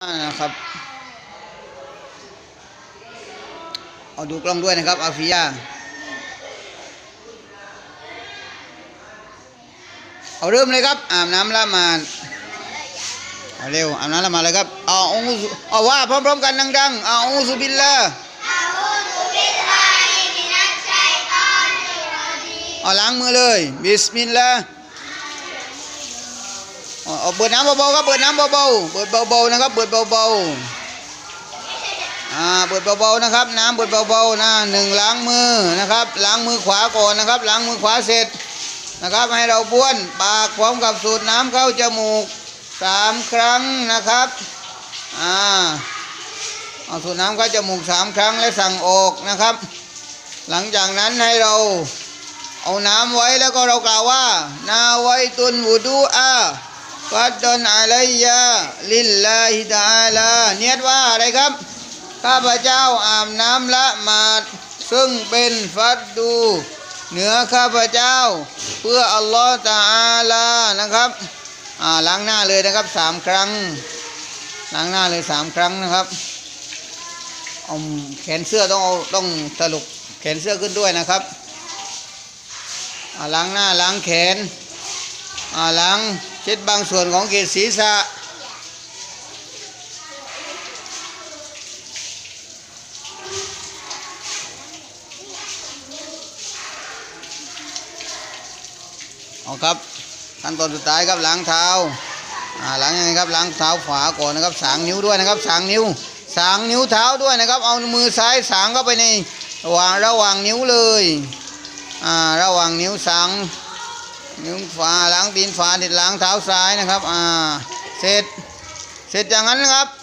นะครับ เอาดูกล้องด้วยนะครับ อาฟิยาเอาเริ่มเลยครับ อาบน้ำละหมาดเอาเร็วอาบน้ำละหมาดเลยครับ เอาองค์เอาว่าพร้อมๆกันดังๆ เอาองสุบิลละเอาล้างมือเลย บิสมิลลาห์ เอาเปิดน้ำเบาๆครับเปิดน้ำเบาๆเปิดเบาๆนะครับเปิดเบาๆอ่าเปิดเบาๆนะครับ น้ำเปิดเบาๆนะหนึ่งล้างมือนะครับ ล้างมือขวาก่อนนะครับล้างมือขวาเสร็จนะครับ ให้เราบ้วนปากพร้อมกับสูดน้ำเข้าจมูกสามครั้งนะครับอ่าเอาสูดน้ำเข้าจมูกสามครั้งและสั่งออกนะครับ หลังจากนั้นให้เราเอาน้ำไว้แล้วก็เรากล่าวว่า นาไว้ตุนวูดูอา ฟัดดอนอะลัยยาลิลลาฮิตาลาเนียดว่าอะไรครับ ข้าพเจ้าอาบน้ำละหมาด ซึ่งเป็นฟัดดู เหนือข้าพเจ้า เพื่ออัลลอฮฺตาอาลานะครับอ่าล้างหน้าเลยนะครับสามครั้ง ล้างหน้าเลยสามครั้งนะครับเอาแขนเสื้อต้องเอาต้องสรุปแขนเสื้อขึ้นด้วยนะครับอ่าล้างหน้าล้างแขนอ่าล้าง ช็ดบางส่วนของเกศศีรษะเอาครับขั้นตอนสุดท้ายครับล้างเท้าอ่าล้างยังไงครับล้างเท้าขวาก่อนนะครับสางนิ้วด้วยนะครับสางนิ้วสางนิ้วเท้าด้วยนะครับ เอามือซ้ายสางเข้าไปในระหว่างระหว่างนิ้วเลยอ่าระหว่างนิ้วสาง นิ้วขวาล้างตีนขวาเด็ดล้างเท้าซ้ายนะครับ อ่า เสร็จ เสร็จอย่างนั้นนะครับ